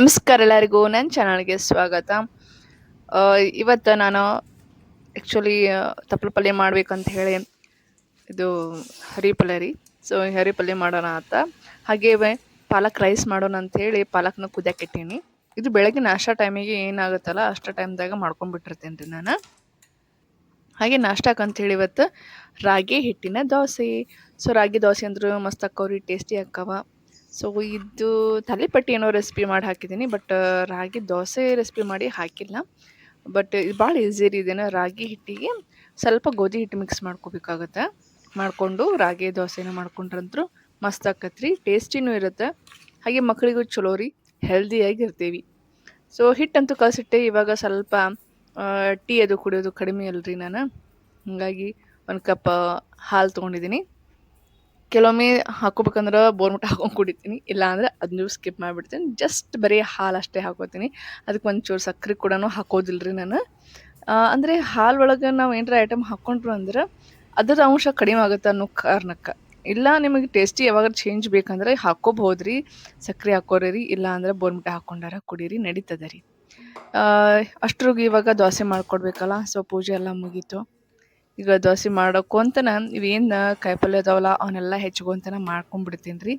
ನಮಸ್ಕಾರ ಎಲ್ಲರಿಗೂ ನನ್ನ ಚಾನಲ್ಗೆ ಸ್ವಾಗತ. ಇವತ್ತು ನಾನು ಆ್ಯಕ್ಚುಲಿ ತಪ್ಪಲು ಪಲ್ಯ ಮಾಡ್ಬೇಕಂತ ಹೇಳಿ ಇದು ಹರಿ ಪಲ್ಯ ರೀ. ಸೊ ಹರಿ ಪಲ್ಯ ಮಾಡೋಣ ಅಂತ. ಹಾಗೆ ಪಾಲಕ್ ರೈಸ್ ಮಾಡೋಣ ಅಂತ ಹೇಳಿ ಪಾಲಕ್ನ ಕುದಿಯಾಕಿಟ್ಟೀನಿ ಇದು ಬೆಳಗ್ಗೆ ನಾಷ್ಟಾ ಟೈಮಿಗೆ ಏನಾಗುತ್ತಲ್ಲ, ಅಷ್ಟು ಟೈಮ್ದಾಗ ಮಾಡ್ಕೊಂಡ್ಬಿಟ್ಟಿರ್ತೀನಿ ರೀ ನಾನು. ಹಾಗೆ ನಾಷ್ಟಕ್ಕೆ ಅಂತ ಹೇಳಿ ಇವತ್ತು ರಾಗಿ ಹಿಟ್ಟಿನ ದೋಸೆ. ಸೊ ರಾಗಿ ದೋಸೆ ಅಂದರೂ ಮಸ್ತ್ ಅಕ್ಕವ್ರಿ, ಟೇಸ್ಟಿ ಅಕ್ಕವ. ಸೊ ಇದು ತಲೆಪಟ್ಟಿ ಏನೋ ರೆಸಿಪಿ ಮಾಡಿ ಹಾಕಿದ್ದೀನಿ ಬಟ್ ರಾಗಿ ದೋಸೆ ರೆಸಿಪಿ ಮಾಡಿ ಹಾಕಿಲ್ಲ. ಬಟ್ ಇದು ಭಾಳ ಈಸಿ ಇದೇನೋ ರಾಗಿ ಹಿಟ್ಟಿಗೆ ಸ್ವಲ್ಪ ಗೋಧಿ ಹಿಟ್ಟು ಮಿಕ್ಸ್ ಮಾಡ್ಕೋಬೇಕಾಗತ್ತೆ. ಮಾಡಿಕೊಂಡು ರಾಗಿ ದೋಸೆನ ಮಾಡ್ಕೊಂಡ್ರಂತೂ ಮಸ್ತ್ ಆಕತ್ರಿ ಟೇಸ್ಟಿನೂ ಇರುತ್ತೆ. ಹಾಗೆ ಮಕ್ಕಳಿಗೂ ಚಲೋ ರೀ ಹೆಲ್ದಿಯಾಗಿ ಇರ್ತೀವಿ ಸೊ ಹಿಟ್ಟಂತೂ ಕಲಸಿಟ್ಟೆ, ಇವಾಗ ಸ್ವಲ್ಪ ಟೀ ಅದು ಕುಡಿಯೋದು ಕಡಿಮೆ ಅಲ್ರಿ ನಾನು. ಹಾಗಾಗಿ ಒಂದು ಕಪ್ ಹಾಲು ತೊಗೊಂಡಿದ್ದೀನಿ. ಕೆಲವೊಮ್ಮೆ ಹಾಕೋಬೇಕಂದ್ರೆ ಬೋರ್ಮಿಟ ಹಾಕೊಂಡು ಕುಡಿತೀನಿ. ಇಲ್ಲಾಂದ್ರೆ ಅದನ್ನೂ ಸ್ಕಿಪ್ ಮಾಡಿಬಿಡ್ತೀನಿ. ಜಸ್ಟ್ ಬರೀ ಹಾಲು ಅಷ್ಟೇ ಹಾಕೋತೀನಿ. ಅದಕ್ಕೆ ಒಂಚೂರು ಸಕ್ಕರೆ ಕೂಡ ಹಾಕೋದಿಲ್ಲ ರೀ ನಾನು ಅಂದರೆ ಹಾಲು ಒಳಗೆ ನಾವು ಏನಾರ ಐಟಮ್ ಹಾಕ್ಕೊಂಡ್ರು ಅಂದ್ರೆ ಅದರ ಅಂಶ ಕಡಿಮೆ ಆಗುತ್ತೆ ಅನ್ನೋ ಕಾರಣಕ್ಕೆ. ಇಲ್ಲ ನಿಮಗೆ ಟೇಸ್ಟಿ ಯಾವಾಗ ಚೇಂಜ್ ಬೇಕಂದ್ರೆ ಹಾಕೋಬಹುದು ರೀ ಸಕ್ಕರೆ ಹಾಕೋರಿ ರೀ. ಇಲ್ಲ ಅಂದ್ರೆ ಬೋರ್ಮಿಟ ಹಾಕ್ಕೊಂಡಾರ ಕುಡೀರಿ. ನಡೀತದೆ ರೀ. ಅಷ್ಟ್ರಿಗೆ ಇವಾಗ ದೋಸೆ ಮಾಡ್ಕೊಡ್ಬೇಕಲ್ಲ. ಸೊ ಪೂಜೆ ಎಲ್ಲ ಮುಗೀತು. ಈಗ ದೋಸೆ ಮಾಡೋಕ್ಕಂತನ ಇವೇನು ಕಾಯಿಪಲ್ಯ ಅದಾವಲ್ಲ ಅವನ್ನೆಲ್ಲ ಹೆಚ್ಕೊಂತನ ಮಾಡ್ಕೊಂಡ್ಬಿಡ್ತೀನಿ ರೀ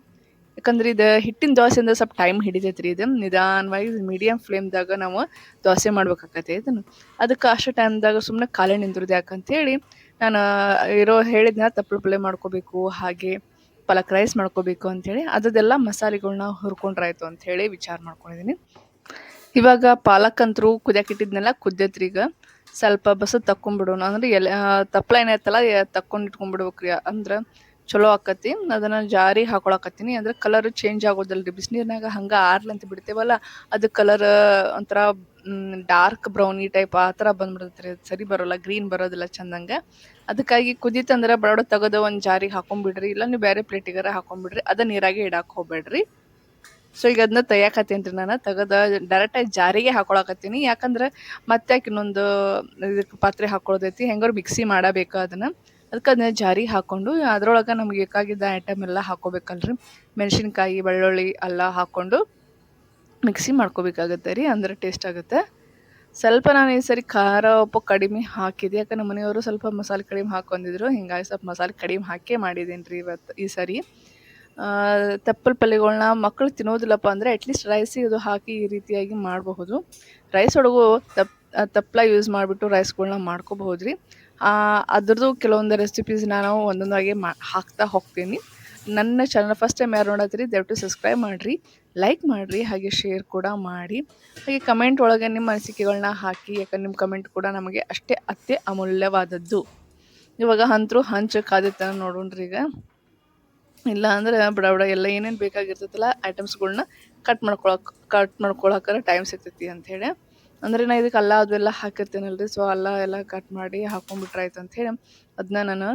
ಯಾಕಂದ್ರೆ ಇದು ಹಿಟ್ಟಿನ ದೋಸೆ ಅಂದ್ರೆ ಸ್ವಲ್ಪ ಟೈಮ್ ಹಿಡಿತೈತೆ ರೀ ಇದು ನಿಧಾನವಾಗಿ ಮೀಡಿಯಮ್ ಫ್ಲೇಮ್ದಾಗ ನಾವು ದೋಸೆ ಮಾಡ್ಬೇಕಾಗತ್ತೆ ಇದನ್ನು. ಅದಕ್ಕೆ ಅಷ್ಟು ಟೈಮ್ದಾಗ ಸುಮ್ಮನೆ ಖಾಲಿ ನಿಂದ್ರದ್ದು ಯಾಕಂತೇಳಿ ನಾನು ಇರೋ ಹೇಳಿದ್ನ ತಪ್ಪಲು ಪಲ್ಯ ಮಾಡ್ಕೋಬೇಕು, ಹಾಗೆ ಪಲಕ್ ರೈಸ್ ಮಾಡ್ಕೋಬೇಕು ಅಂಥೇಳಿ ಅದದೆಲ್ಲ ಮಸಾಲೆಗಳನ್ನ ಹುರ್ಕೊಂಡ್ರಾಯ್ತು ಅಂಥೇಳಿ ವಿಚಾರ ಮಾಡ್ಕೊಂಡಿದ್ದೀನಿ ಇವಾಗ ಪಾಲಕ್ ಅಂತರೂ ಕುದಿಯಾಕಿಟ್ಟಿದ್ನೆಲ್ಲ ಕುದ್ದೈತ್ರಿ ಈಗ. ಸ್ವಲ್ಪ ಬಸ ತಕ್ಕೊಂಬಿಡೋಣ. ಅಂದ್ರೆ ಎಲೆ ತಪ್ಪಲ ಏನೈತಲ್ಲ ತಕ್ಕೊಂಡು ಇಟ್ಕೊಂಡ್ಬಿಡ್ಬೇಕ್ರಿ ಅಂದ್ರೆ ಚಲೋ ಆಕತಿ, ಅದನ್ನ ಜಾರಿ ಹಾಕೊಳಕತ್ತೀನಿ. ಅಂದ್ರೆ ಕಲರ್ ಚೇಂಜ್ ಆಗೋದಲ್ರಿ. ಬಿಸಿನೀರ್ನಾಗ ಹಂಗ ಆರ್ಲಂತ ಬಿಡ್ತೇವಲ್ಲ, ಅದು ಕಲರ್ ಒಂಥರ ಡಾರ್ಕ್ ಬ್ರೌನಿ ಟೈಪ್ ಆ ಥರ ಬಂದ್ಬಿಡುತ್ತೆ ಸರಿ ಬರೋಲ್ಲ ಗ್ರೀನ್ ಬರೋದಿಲ್ಲ ಚಂದಂಗ. ಅದಕ್ಕಾಗಿ ಕುದೀತಂದ್ರೆ ಬರೋಡ ತೆಗೆದು ಒಂದು ಜಾರಿಗೆ ಹಾಕೊಂಡ್ಬಿಡ್ರಿ ಇಲ್ಲ ನೀವು ಬೇರೆ ಪ್ಲೇಟಿಗಾರ ಹಾಕೊಂಡ್ಬಿಡ್ರಿ ಅದ ನೀರಾಗೆ ಇಡಾಕ್ ಹೋಗ್ಬೇಡ್ರಿ. ಸೊ ಈಗ ಅದನ್ನ ತೆಗಿಯಾಕತ್ತೀನಿ ರೀ ನಾನು. ತೆಗೆದ ಡೈರೆಕ್ಟಾಗಿ ಜಾರಿಗೆ ಹಾಕೊಳಕತ್ತೀನಿ. ಯಾಕಂದ್ರೆ ಮತ್ತೆ ಇನ್ನೊಂದು ಇದಕ್ಕೆ ಪಾತ್ರೆ ಹಾಕೊಳ್ಳೋದೈತಿ ಹೆಂಗಾರು ಮಿಕ್ಸಿ ಮಾಡಬೇಕು ಅದನ್ನ. ಅದಕ್ಕೆ ಅದನ್ನ ಜಾರಿಗೆ ಹಾಕೊಂಡು ಅದ್ರೊಳಗೆ ನಮ್ಗೆ ಬೇಕಾಗಿದ್ದ ಐಟಮ್ ಎಲ್ಲ ಹಾಕೋಬೇಕಲ್ರಿ. ಮೆಣಸಿನ್ಕಾಯಿ, ಬೆಳ್ಳುಳ್ಳಿ ಎಲ್ಲ ಹಾಕ್ಕೊಂಡು ಮಿಕ್ಸಿ ಮಾಡ್ಕೋಬೇಕಾಗತ್ತೆ ರೀ. ಅಂದ್ರೆ ಟೇಸ್ಟ್ ಆಗುತ್ತೆ. ಸ್ವಲ್ಪ ನಾನು ಈ ಸರಿ ಖಾರ, ಉಪ್ಪು ಕಡಿಮೆ ಹಾಕಿದೆ. ಯಾಕಂದ್ರೆ ಮನೆಯವರು ಸ್ವಲ್ಪ ಮಸಾಲೆ ಕಡಿಮೆ ಹಾಕೊಂಡಿದ್ರು ಹಿಂಗಾಗಿ ಸ್ವಲ್ಪ ಮಸಾಲೆ ಕಡಿಮೆ ಹಾಕೇ ಮಾಡಿದ್ದೀನಿ ರೀ ಇವತ್ತು ಈ ಸರಿ. ತಪ್ಪಲ್ ಪಲ್ಯಗಳನ್ನ ಮಕ್ಕಳು ತಿನ್ನೋದಿಲ್ಲಪ್ಪ ಅಂದರೆ ಅಟ್ಲೀಸ್ಟ್ ರೈಸ್ ಇದು ಹಾಕಿ ಈ ರೀತಿಯಾಗಿ ಮಾಡಬಹುದು. ರೈಸ್ ಒಳಗೂ ತಪ್ ತಪ್ಪಲ ಯೂಸ್ ಮಾಡಿಬಿಟ್ಟು ರೈಸ್ಗಳನ್ನ ಮಾಡ್ಕೋಬಹುದು ರೀ ಅದ್ರದ್ದು ಕೆಲವೊಂದು ರೆಸಿಪೀಸ್ ನಾನು ಒಂದೊಂದಾಗಿ ಮಾ, ಹಾಕ್ತಾ ಹೋಗ್ತೀನಿ. ನನ್ನ ಚಾನಲ್ ಫಸ್ಟ್ ಟೈಮ್ ಯಾರು ನೋಡತ್ತೀರಿ, ದಯವಿಟ್ಟು ಸಬ್ಸ್ಕ್ರೈಬ್ ಮಾಡಿರಿ ಲೈಕ್ ಮಾಡಿರಿ, ಹಾಗೆ ಶೇರ್ ಕೂಡ ಮಾಡಿ. ಹಾಗೆ ಕಮೆಂಟ್ ಒಳಗೆ ನಿಮ್ಮ ಅನಿಸಿಕೆಗಳನ್ನ ಹಾಕಿ, ಯಾಕಂದ್ರೆ ನಿಮ್ಮ ಕಮೆಂಟ್ ಕೂಡ ನಮಗೆ ಅಷ್ಟೇ ಅತ್ಯ ಅಮೂಲ್ಯವಾದದ್ದು. ಇವಾಗ ಹಂತರು ಹಂಚು ನೋಡೋಣ ನೋಡೋಣ್ರಿ ಈಗ. ಇಲ್ಲ ಅಂದ್ರೆ ಬಡ ಬಡ ಎಲ್ಲ ಏನೇನು ಬೇಕಾಗಿರ್ತೈತಲ್ಲ ಐಟಮ್ಸ್ಗಳ್ನ ಕಟ್ ಮಾಡ್ಕೊಳಕ್ ಕಟ್ ಮಾಡ್ಕೊಳಕ್ಕಾರ ಟೈಮ್ ಸಿಗ್ತೈತಿ ಅಂಥೇಳಿ ಅಂದರೆ ನಾ ಇದಕ್ಕೆ ಅಲ್ಲ ಅದೆಲ್ಲ ಹಾಕಿರ್ತೀನಲ್ರಿ. ಸೊ ಅಲ್ಲ ಎಲ್ಲ ಕಟ್ ಮಾಡಿ ಹಾಕೊಂಡ್ಬಿಟ್ರೆ ಆಯ್ತು ಅಂಥೇಳಿ ಅದನ್ನ ನಾನು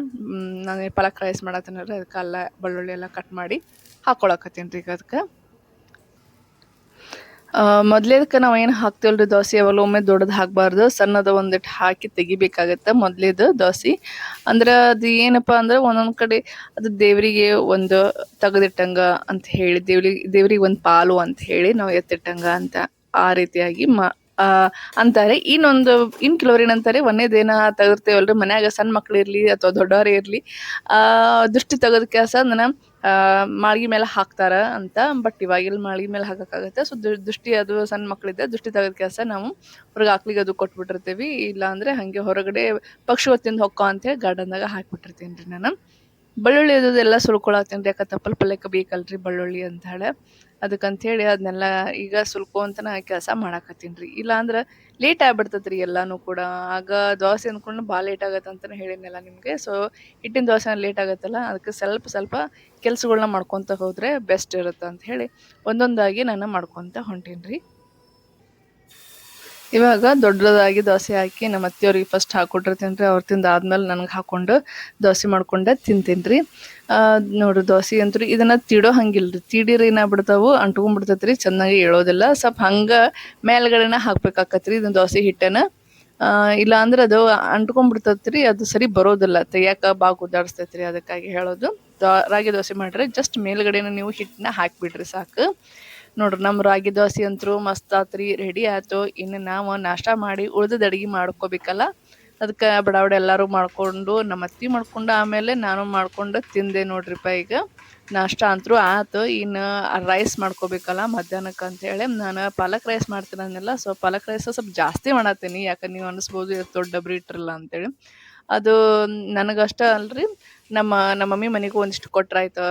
ನಾನು ಪಲಕ್ ರೈಸ್ ಮಾಡತ್ತೀನಲ್ರಿ? ಅದಕ್ಕೆ ಅಲ್ಲ, ಬೆಳ್ಳುಳ್ಳಿ ಎಲ್ಲ ಕಟ್ ಮಾಡಿ ಹಾಕೊಳಕತ್ತೀನಿ ರೀ ಈಗ ಅದಕ್ಕೆ. ಮೊದ್ಲೇದಕ್ಕೆ ನಾವು ಏನು ಹಾಕ್ತೇವಲ್ರಿ ದೋಸೆ? ಅವಲ್ಲ ಒಮ್ಮೆ ದೊಡ್ಡದು ಹಾಕಬಾರ್ದು. ಸಣ್ಣದ ಒಂದಿಟ್ಟು ಹಾಕಿ ತೆಗಿಬೇಕಾಗತ್ತೆ ಮೊದ್ಲೇದು ದೋಸೆ. ಅಂದ್ರೆ ಅದು ಏನಪ್ಪ ಅಂದ್ರೆ ಒಂದೊಂದು ಕಡೆ ಅದು ದೇವರಿಗೆ ಒಂದು ತೆಗೆದಿಟ್ಟಂಗ ಅಂತ ಹೇಳಿ ದೇವ್ರಿಗೆ ದೇವ್ರಿಗೆ ಒಂದು ಪಾಲು ಅಂತ ಹೇಳಿ ನಾವು ಎತ್ತಿಟ್ಟಂಗ ಅಂತ ಆ ರೀತಿಯಾಗಿ ಮ ಅಂತಾರೆ. ಇನ್ನೊಂದು, ಇನ್ ಕೆಲವ್ರು ಏನಂತಾರೆ ಒಂದೇದೇನ ತೆಗಿರ್ತೇವಲ್ರಿ, ಮನ್ಯಾಗ ಸಣ್ಣ ಮಕ್ಳು ಇರ್ಲಿ ಅಥವಾ ದೊಡ್ಡವ್ರೇ ಇರ್ಲಿ. ಆ, ದೃಷ್ಟಿ ತೆಗೆದ ಕೆಲಸ ಅದನ್ನ ಮಾಳಿಗೆ ಮೇಲೆ ಹಾಕ್ತಾರ ಅಂತ. ಬಟ್ ಇವಾಗಿಲ್ಲಿ ಮಾಳಿಗೆ ಮೇಲೆ ಹಾಕಕ್ಕಾಗತ್ತೆ. ಸೊ ದೃಷ್ಟಿ ಅದು ಸಣ್ಣ ಮಕ್ಳಿದ್ದ ದೃಷ್ಟಿ ತೆಗೆದ ಕೆಲಸ ನಾವು ಹೊರಗೆ ಹಾಕ್ಲಿಗೆ ಅದು ಕೊಟ್ಬಿಟ್ಟಿರ್ತೀವಿ. ಇಲ್ಲ ಅಂದ್ರೆ ಹಂಗೆ ಹೊರಗಡೆ ಪಕ್ಷಿ ಹೊತ್ತಿಂದ ಹೊಕ್ಕು ಅಂತ ಹೇಳಿ ಗಾರ್ಡನ್ದಾಗ ಹಾಕ್ಬಿಟ್ಟಿರ್ತೀನಿ ರೀ ನಾನು. ಬೆಳ್ಳುಳ್ಳಿ ಎಲ್ಲ ಸುಲ್ಕೊಳತ್ತೇನೆ ರೀ ಯಾಕೆ ತಪ್ಪಲ್ ಪಲ್ಯಕ್ಕೆ ಬೇಕಲ್ರಿ ಬಳ್ಳುಳ್ಳಿ ಅಂತ ಹೇಳಿ. ಅದಕ್ಕಂತೇಳಿ ಅದನ್ನೆಲ್ಲ ಈಗ ಸುಲ್ಕೊಂತನ ಕೆಲಸ ಮಾಡಾಕತ್ತೀನಿ ರೀ ಇಲ್ಲಾಂದ್ರೆ ಲೇಟ್ ಆಗ್ಬಿಡ್ತೈತೆ ರೀ ಎಲ್ಲನೂ ಕೂಡ. ಆಗ ದೋಸೆ ಅಂದ್ಕೊಂಡು ಭಾಳ ಲೇಟ್ ಆಗತ್ತೆ ಅಂತಲೇ ಹೇಳಿದ್ನಲ್ಲ ನಿಮಗೆ. ಸೊ ಹಿಟ್ಟಿನ ದೋಸೆ ಲೇಟ್ ಆಗುತ್ತಲ್ಲ, ಅದಕ್ಕೆ ಸ್ವಲ್ಪ ಸ್ವಲ್ಪ ಕೆಲ್ಸಗಳ್ನ ಮಾಡ್ಕೊತ ಹೋದರೆ ಬೆಸ್ಟ್ ಇರುತ್ತೆ ಅಂತ ಹೇಳಿ. ಒಂದೊಂದಾಗಿ ನಾನು ಮಾಡ್ಕೊತ ಹೊಂಟೀನಿ ರೀ ಇವಾಗ ದೊಡ್ಡದಾಗಿ ದೋಸೆ ಹಾಕಿ ನಮ್ಮ ಅತ್ತೆಯವ್ರಿಗೆ ಫಸ್ಟ್ ಹಾಕ್ಕೊಟ್ಟಿರ್ತೀನಿ ರೀ. ಅವ್ರು ತಿಂದಾದ್ಮೇಲೆ ನನಗೆ ಹಾಕೊಂಡು ದೋಸೆ ಮಾಡ್ಕೊಂಡೆ ತಿಂತೀನಿ ರೀ. ನೋಡ್ರಿ ದೋಸೆ ಅಂತೂ ಇದನ್ನು ತೀಡೋ ಹಂಗಿಲ್ಲ ರೀ. ತೀಡಿರಿ ಏನಾಗ್ಬಿಡ್ತಾವು? ಅಂಟ್ಕೊಂಡ್ಬಿಡ್ತೈತೆ ರೀ ಚೆನ್ನಾಗಿ ಹೇಳೋದಿಲ್ಲ ಸ್ವಲ್ಪ ಹಂಗೆ ಮೇಲ್ಗಡೆನ ಹಾಕ್ಬೇಕಾಕತ್ರಿ ಇದನ್ನು ದೋಸೆ ಹಿಟ್ಟನ ಆ, ಇಲ್ಲ ಅಂದ್ರೆ ಅದು ಅಂಟ್ಕೊಂಡ್ಬಿಡ್ತೈತೆ ರೀ ಅದು ಸರಿ ಬರೋದಿಲ್ಲ. ತೆಗಿಯಾಕ ಬಾ ಉದಾಡಿಸ್ತೈತೆ ಅದಕ್ಕಾಗಿ ಹೇಳೋದು. ದೋ ರಾಗಿ ದೋಸೆ ಮಾಡಿರಿ ಜಸ್ಟ್ ಮೇಲ್ಗಡೆನ ನೀವು ಹಿಟ್ಟನ್ನ ಹಾಕಿಬಿಡ್ರಿ ಸಾಕು. ನೋಡ್ರಿ ನಮ್ಮ ರಾಗಿ ದೋಸೆ ಅಂತೂ ಮಸ್ತ್ ಆತ್ರಿ ರೆಡಿ ಆಯ್ತು. ಇನ್ನು ನಾವು ನಾಷ್ಟ ಮಾಡಿ ಉಳ್ದದ ಅಡುಗೆ ಮಾಡ್ಕೋಬೇಕಲ್ಲ? ಅದಕ್ಕೆ ಬಡ ಬಡ ಎಲ್ಲರೂ ಮಾಡ್ಕೊಂಡು ನಮ್ಮ ಅತ್ತಿ ಮಾಡ್ಕೊಂಡು, ಆಮೇಲೆ ನಾನು ಮಾಡ್ಕೊಂಡು ತಿಂದೆ ನೋಡ್ರಿಪ್ಪ ಈಗ. ನಾಷ್ಟ ಅಂತೂ ಆಯ್ತು. ಇನ್ನು ರೈಸ್ ಮಾಡ್ಕೋಬೇಕಲ್ಲ ಮಧ್ಯಾಹ್ನಕ್ಕೆ ಅಂತೇಳಿ ನಾನು ಪಾಲಕ್ ರೈಸ್ ಮಾಡ್ತೀನಿ ಅಂದಿಲ್ಲ ಸೊ ಪಾಲಕ್ ರೈಸ್ ಸ್ವಲ್ಪ ಜಾಸ್ತಿ ಮಾಡತ್ತೀನಿ. ಯಾಕಂದ್ರೆ ನೀವು ಅನಿಸ್ಬೋದು ದೊಡ್ಡ ಡಬ್ರಿ ಇಟ್ರಲ್ಲ ಅಂತೇಳಿ. ಅದು ನನಗಷ್ಟ ಅಲ್ರಿ. ನಮ್ಮ ನಮ್ಮ ಮಮ್ಮಿ ಮನೆಗೂ ಒಂದಿಷ್ಟು ಕೊಟ್ರಾಯ್ತು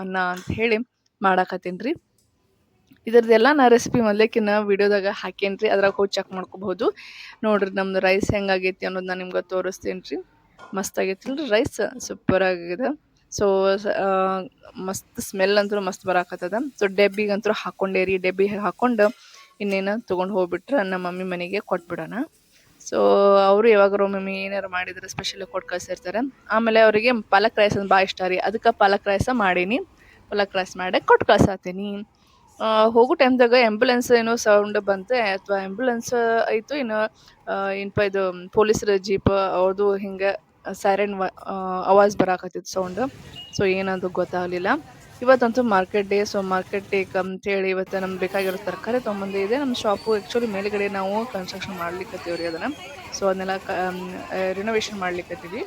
ಅನ್ನ ಅಂತ ಹೇಳಿ ಮಾಡಾಕತ್ತೀನಿ ರೀ. ಇದ್ರದ್ದೆಲ್ಲ ನಾ ರೆಸಿಪಿ ಮೊದ್ಲೇಕಿನ್ನ ವಿಡಿಯೋದಾಗ ಹಾಕೇನ್ರಿ, ಅದ್ರಾಗ ಹೋಗಿ ಚೆಕ್ ಮಾಡ್ಕೋಬಹುದು. ನೋಡ್ರಿ ನಮ್ದು ರೈಸ್ ಹೆಂಗಾಗೈತಿ ಅನ್ನೋದು ನಾನು ನಿಮ್ಗೆ ತೋರಿಸ್ತೀನಿ ರೀ ಮಸ್ತ್ ಆಗೈತಿಲ್ರಿ ರೈಸ್ ಸೂಪರ್ ಆಗಿದೆ ಸೊ ಮಸ್ತ್ ಸ್ಮೆಲ್ ಅಂತೂ ಮಸ್ತ್ ಬರಾಕತ್ತದ. ಸೊ ಡೆಬ್ಬಿಗಂತೂ ಹಾಕೊಂಡೇರಿ ಡೆಬ್ಬಿ ಹಾಕೊಂಡು ಇನ್ನೇನು ತೊಗೊಂಡು ಹೋಗ್ಬಿಟ್ರೆ ನಮ್ಮ ಮಮ್ಮಿ ಮನೆಗೆ ಕೊಟ್ಬಿಡೋಣ. ಸೊ ಅವರು ಯಾವಾಗಾರು ಮಮ್ಮಿ ಏನಾರು ಮಾಡಿದ್ರೆ ಸ್ಪೆಷಲಿ ಕೊಟ್ಟು ಕಳ್ಸಿರ್ತಾರೆ. ಆಮೇಲೆ ಅವರಿಗೆ ಪಾಲಕ್ ರೈಸ್ ಅಂದ್ರೆ ಭಾಳ ಇಷ್ಟ ರೀ. ಅದಕ್ಕೆ ಪಾಲಕ್ ರೈಸ ಮಾಡೀನಿ. ಪಾಲಕ್ ರೈಸ್ ಮಾಡಿ ಕೊಟ್ಟು ಕಳ್ಸಾತೀನಿ. ಹೋಗೋ ಟೈಮ್ದಾಗ ಆ್ಯಂಬುಲೆನ್ಸ್ ಏನೋ ಸೌಂಡ್ ಬಂತೆ ಅಥವಾ ಆ್ಯಂಬುಲೆನ್ಸ್ ಆಯಿತು ಇನ್ನು ಆ, ಏನಪ್ಪ ಇದು ಪೊಲೀಸರ ಜೀಪ್ ಅವ್ರದ್ದು ಹಿಂಗೆ ಸೈರನ್ ಅವಾಜ್ ಬರಾಕತ್ತಿತ್ತು ಸೌಂಡ್ ಸೊ ಏನದು ಗೊತ್ತಾಗಲಿಲ್ಲ. ಇವತ್ತಂತೂ market day so market day ಅಂತೇಳಿ ಇವತ್ತು ನಮ್ಗೆ ಬೇಕಾಗಿರೋ ತರಕಾರಿ ತೊಗೊಂಬಂದಿದೆ ನಮ್ಮ ಶಾಪು ಆ್ಯಕ್ಚುಲಿ ಮೇಲ್ಗಡೆ ನಾವು ಕನ್ಸ್ಟ್ರಕ್ಷನ್ ಮಾಡ್ಲಿಕ್ಕತ್ತೀವಿ ರೀ ಅದನ್ನು. ಸೊ ಅದನ್ನೆಲ್ಲ ರಿನೋವೇಷನ್ ಮಾಡ್ಲಿಕ್ಕತ್ತೀವಿ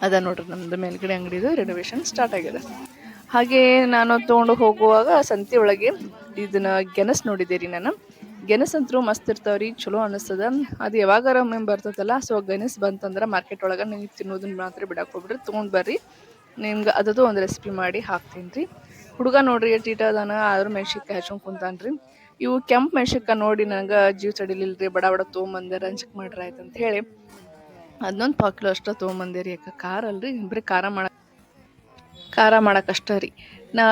ಅದ ನೋಡ್ರಿ ನಮ್ದು ಮೇಲ್ಗಡೆ ಅಂಗಡಿದು ರಿನೋವೇಷನ್ ಸ್ಟಾರ್ಟ್ ಆಗಿದೆ. ಹಾಗೆ ನಾನು ತೊಗೊಂಡು ಹೋಗುವಾಗ ಸಂತೆ ಒಳಗೆ ಇದನ್ನ ಗೆಣಸ್ ನೋಡಿದೆ ರೀ ನಾನು. ಗೆಣಸ್ ಅಂತೂ ಮಸ್ತ್ ಇರ್ತಾವ್ರಿ, ಚಲೋ ಅನಿಸ್ತದ. ಅದು ಯಾವಾಗಾರ ಒಮ್ಮೆ ಬರ್ತದಲ್ಲ ಸೊ ಗೆಣಸ್ ಬಂತಂದ್ರೆ ಮಾರ್ಕೆಟ್ ಒಳಗೆ ನೀವು ತಿನ್ನೋದನ್ನ ಮಾತ್ರ ಬಿಡಕ್ಕೆ ಹೋಗ್ಬಿಡ್ರಿ, ತೊಗೊಂಡು ಬರ್ರಿ. ನಿಮ್ಗೆ ಅದದು ಒಂದು ರೆಸಿಪಿ ಮಾಡಿ ಹಾಕ್ತೀನಿ ರೀ ಹುಡುಗ ನೋಡ್ರಿ ಟೀಟ ಅದಾನ, ಆದ್ರೂ ಮೆಣ್ಸಿನ್ಕಾಯಿ ಕುಂತಾನ ಕುಂತಾನ್ರಿ. ಇವು ಕೆಂಪು ಮೆಣ್ಸಿನ್ಕಾಯಿ ನೋಡಿ ನನಗೆ ಜೀವ ತಡಿಲಿಲ್ರಿ, ಬಡ ಬಡ ತೊಗೊಂಬಂದೆ ರಂಜಕ್ ಮಾಡ್ರಿ ಆಯ್ತು ಅಂತ ಹೇಳಿ. ಅದನ್ನೊಂದು ಪಾಕಿಲೋ ಅಷ್ಟೇ ತೊಗೊಂಬಂದೆ ರೀ ಯಾಕೆ ಖಾರ ಅಲ್ರಿ, ಬರೀ ಖಾರ ಮಾಡ ಖಾರ ಮಾಡೋಕ್ಕಷ್ಟೇ ರೀ. ನಾ,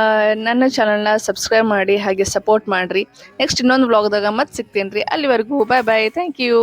ನನ್ನ ಚಾನಲ್ನ ಸಬ್ಸ್ಕ್ರೈಬ್ ಮಾಡಿ, ಹಾಗೆ ಸಪೋರ್ಟ್ ಮಾಡಿರಿ. ನೆಕ್ಸ್ಟ್ ಇನ್ನೊಂದು ವ್ಲಾಗ್ದಾಗ ಮತ್ತೆ ಸಿಗ್ತೇನೆ ರೀ ಅಲ್ಲಿವರೆಗೂ ಬಾಯ್ ಬಾಯ್ ಥ್ಯಾಂಕ್ ಯು